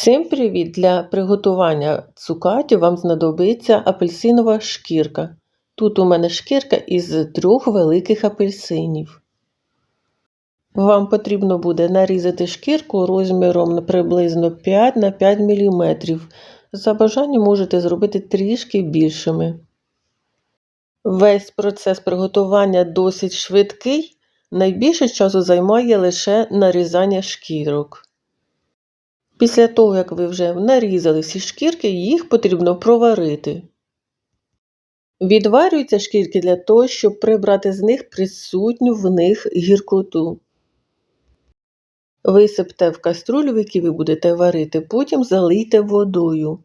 Всім привіт! Для приготування цукаті вам знадобиться апельсинова шкірка. Тут у мене шкірка із трьох великих апельсинів. Вам потрібно буде нарізати шкірку розміром приблизно 5 на 5 мм. За бажанням можете зробити трішки більшими. Весь процес приготування досить швидкий. Найбільше часу займає лише нарізання шкірок. Після того, як ви вже нарізали всі шкірки, їх потрібно проварити. Відварюються шкірки для того, щоб прибрати з них присутню в них гіркоту. Висипте в каструлю, в якій ви будете варити, потім залийте водою.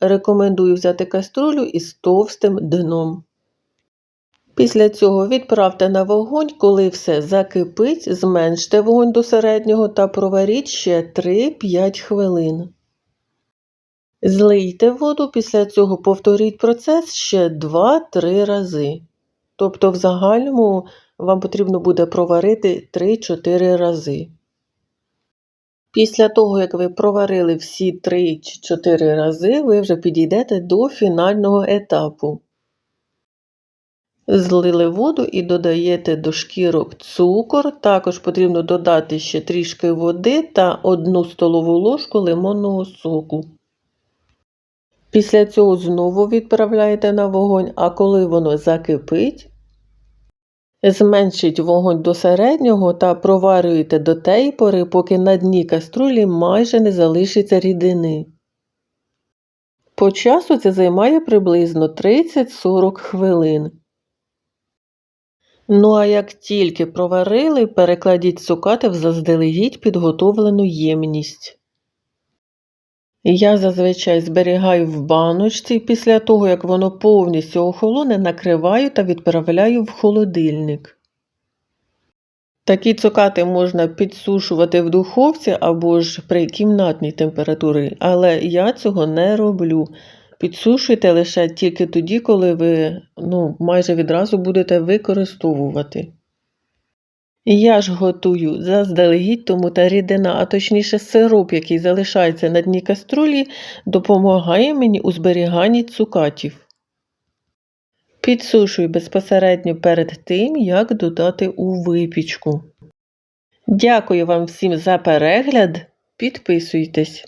Рекомендую взяти каструлю із товстим дном. Після цього відправте на вогонь, коли все закипить, зменште вогонь до середнього та проваріть ще 3-5 хвилин. Злийте воду, після цього повторіть процес ще 2-3 рази. Тобто, в загальному вам потрібно буде проварити 3-4 рази. Після того, як ви проварили всі 3-4 рази, ви вже підійдете до фінального етапу. Злили воду і додаєте до шкірок цукор. Також потрібно додати ще трішки води та 1 столову ложку лимонного соку. Після цього знову відправляєте на вогонь, а коли воно закипить, зменшіть вогонь до середнього та проварюєте до теї пори, поки на дні каструлі майже не залишиться рідини. По часу це займає приблизно 30-40 хвилин. Ну, а як тільки проварили, перекладіть цукати в заздалегідь підготовлену ємність. Я зазвичай зберігаю в баночці після того, як воно повністю охолоне, накриваю та відправляю в холодильник. Такі цукати можна підсушувати в духовці або ж при кімнатній температурі, але я цього не роблю. Підсушуйте лише тільки тоді, коли ви ну, майже відразу будете використовувати. Я ж готую заздалегідь, тому та рідина, а точніше сироп, який залишається на дні каструлі, допомагає мені у зберіганні цукатів. Підсушую безпосередньо перед тим, як додати у випічку. Дякую вам всім за перегляд. Підписуйтесь.